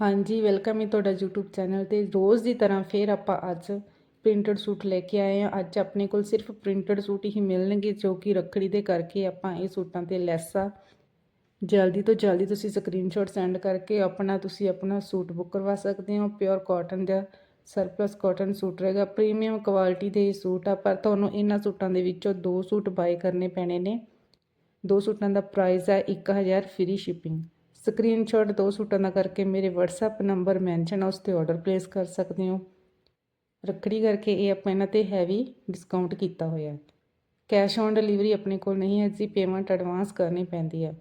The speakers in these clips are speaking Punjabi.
ਹਾਂਜੀ ਵੈਲਕਮ ਹੈ ਤੁਹਾਡਾ YouTube ਚੈਨਲ ਤੇ। ਰੋਜ਼ ਦੀ ਤਰ੍ਹਾਂ ਫੇਰ ਆਪਾਂ ਅੱਜ ਪ੍ਰਿੰਟਡ ਸੂਟ ਲੈ ਕੇ ਆਏ ਹਾਂ। ਅੱਜ ਆਪਣੇ ਕੋਲ ਸਿਰਫ ਪ੍ਰਿੰਟਡ ਸੂਟ ਹੀ ਮਿਲਣਗੇ, ਜੋ ਕਿ ਰੱਖੜੀ ਦੇ ਕਰਕੇ ਆਪਾਂ ਇਹ ਸੂਟਾਂ ਤੇ ਲੈਸ। ਆ ਜਲਦੀ ਤੋਂ ਜਲਦੀ ਤੁਸੀਂ ਸਕਰੀਨਸ਼ਾਟ ਸੈਂਡ ਕਰਕੇ ਆਪਣਾ ਤੁਸੀਂ ਆਪਣਾ ਸੂਟ ਬੁੱਕ ਕਰਵਾ ਸਕਦੇ ਹੋ। ਪਿਓਰ ਕਾਟਨ ਦਾ ਸਰਪਲਸ ਕਾਟਨ ਸੂਟ ਰਹੇਗਾ। ਪ੍ਰੀਮੀਅਮ ਕੁਆਲਿਟੀ ਦੇ ਇਹ ਸੂਟ ਆ, ਪਰ ਤੁਹਾਨੂੰ ਇਹਨਾਂ ਸੂਟਾਂ ਦੇ ਵਿੱਚੋਂ ਦੋ ਸੂਟ ਬਾਏ ਕਰਨੇ ਪੈਣੇ ਨੇ। ਦੋ ਸੂਟਾਂ ਦਾ ਪ੍ਰਾਈਸ ਹੈ 1000 ਫ੍ਰੀ ਸ਼ਿਪਿੰਗ ਸਕਰੀਨਸ਼ਾਟ ਦੋ ਸੂਟਾਂ ਦਾ ਕਰਕੇ ਮੇਰੇ WhatsApp ਨੰਬਰ ਮੈਂਸ਼ਨ ਆ ਉਸ ਤੇ ਆਰਡਰ ਪਲੇਸ ਕਰ ਸਕਦੇ ਹੋ ਰੱਖੜੀ ਕਰਕੇ ਇਹ ਆਪਾਂ ਇਹਨਾਂ ਤੇ ਹੈਵੀ ਡਿਸਕਾਊਂਟ ਕੀਤਾ ਹੋਇਆ ਹੈ ਕੈਸ਼ ਔਨ ਡਿਲੀਵਰੀ ਆਪਣੇ ਕੋਲ ਨਹੀਂ ਹੈ ਜੀ ਪੇਮੈਂਟ ਐਡਵਾਂਸ ਕਰਨੀ ਪੈਂਦੀ ਹੈ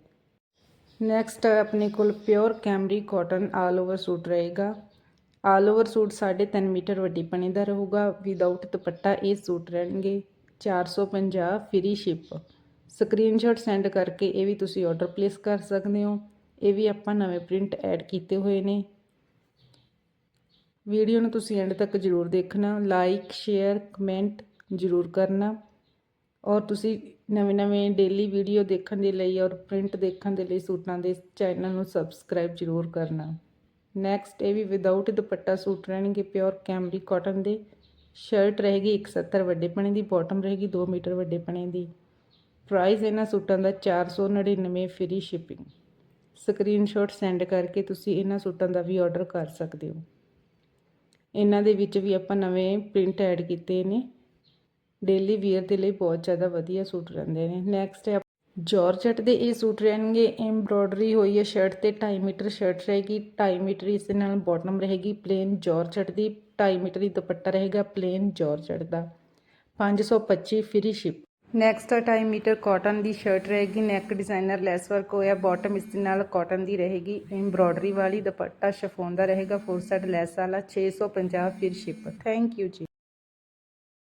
ਨੈਕਸਟ ਆਪਣੇ ਕੋਲ ਪਿਓਰ ਕੈਮਰੀ ਕਾਟਨ ਆਲ ਓਵਰ ਸੂਟ ਰਹੇਗਾ ਆਲ ਓਵਰ ਸੂਟ 3.5 ਮੀਟਰ ਵੱਡੀ ਪਣੀ ਦਾ ਰਹੂਗਾ ਵਿਦਆਊਟ ਦੁਪੱਟਾ ਇਹ ਸੂਟ ਰਹਿਣਗੇ 450 ਫ੍ਰੀ ਸ਼ਿਪ ਸਕਰੀਨਸ਼ਾਟ ਸੈਂਡ ਕਰਕੇ ਇਹ ਵੀ ਤੁਸੀਂ ਆਰਡਰ ਪਲੇਸ ਕਰ ਸਕਦੇ ਹੋ ਇਹ ਵੀ ਆਪਾਂ ਨਵੇਂ ਪ੍ਰਿੰਟ ਐਡ ਕੀਤੇ ਹੋਏ ਨੇ। ਵੀਡੀਓ ਨੂੰ ਤੁਸੀਂ ਐਂਡ ਤੱਕ ਜ਼ਰੂਰ ਦੇਖਣਾ। ਲਾਈਕ ਸ਼ੇਅਰ ਕਮੈਂਟ ਜ਼ਰੂਰ ਕਰਨਾ। ਔਰ ਤੁਸੀਂ ਨਵੇਂ ਨਵੇਂ ਡੇਲੀ ਵੀਡੀਓ ਦੇਖਣ ਦੇ ਲਈ ਔਰ ਪ੍ਰਿੰਟ ਦੇਖਣ ਦੇ ਲਈ ਸੂਟਾਂ ਦੇ ਚੈਨਲ ਨੂੰ ਸਬਸਕ੍ਰਾਈਬ ਜ਼ਰੂਰ ਕਰਨਾ। ਨੈਕਸਟ ਇਹ ਵੀ ਵਿਦਆਊਟ ਦੁਪੱਟਾ ਸੂਟ ਰਹਿਣਗੇ ਪਿਓਰ ਕੈਮਰੀ ਕਾਟਨ ਦੇ। ਸ਼ਰਟ ਰਹੇਗੀ 170 ਵੱਡੇ ਪਣੇ ਦੀ ਬਾਟਮ ਰਹੇਗੀ 2 ਮੀਟਰ ਵੱਡੇ ਪਣੇ ਦੀ। ਪ੍ਰਾਈਸ ਇਹਨਾਂ ਸੂਟਾਂ ਦਾ 499 ਫ੍ਰੀ ਸ਼ਿਪਿੰਗ ਸਕਰੀਨਸ਼ਾਟ ਸੈਂਡ ਕਰਕੇ ਤੁਸੀਂ ਇਹਨਾਂ ਸੂਟਾਂ ਦਾ ਵੀ ਆਰਡਰ ਕਰ ਸਕਦੇ ਹੋ। ਇਹਨਾਂ ਦੇ ਵਿੱਚ ਵੀ ਆਪਾਂ ਨਵੇਂ ਪ੍ਰਿੰਟ ਐਡ ਕੀਤੇ ਨੇ। ਡੇਲੀ ਵੀਅਰ ਦੇ ਲਈ ਬਹੁਤ ਜ਼ਿਆਦਾ ਵਧੀਆ ਸੂਟ ਰਹਿੰਦੇ ਨੇ। ਨੈਕਸਟ ਹੈ ਜਾਰਜਟ ਦੇ ਇਹ ਸੂਟ ਰਹਿਣਗੇ। ਐਮਬ੍ਰੋਇਡਰੀ ਹੋਈ ਹੈ ਸ਼ਰਟ ਤੇ 2.5 ਮੀਟਰ ਸ਼ਰਟ ਰਹੇਗੀ। 2.5 ਮੀਟਰ ਇਸ ਦੇ ਨਾਲ ਬਾਟਮ ਰਹੇਗੀ। ਪਲੇਨ ਜਾਰਜਟ ਦੀ 2.5 ਮੀਟਰ ਦੀ ਦੁਪੱਟਾ ਰਹੇਗਾ। ਪਲੇਨ ਜੋਰਜਟ ਦਾ। 525 free ship next 2.5 metre cotton ਦੀ ਸ਼ਰਟ ਰਹੇਗੀ ਨੈਕ ਡਿਜ਼ਾਈਨਰ ਲੈਸ ਵਰਕ ਹੋਇਆ ਬਾਟਮ ਇਸ ਦੇ ਨਾਲ ਕਾਟਨ ਦੀ ਰਹੇਗੀ ਐਮਬ੍ਰੋਇਡਰੀ ਵਾਲੀ ਦੁਪੱਟਾ ਸ਼ਫੋਨ ਦਾ ਰਹੇਗਾ ਫੋਰ ਸਾਈਡ ਲੈਸ ਵਾਲਾ 650 ਫਿਰ ਸ਼ਿਪ ਥੈਂਕ ਯੂ ਜੀ।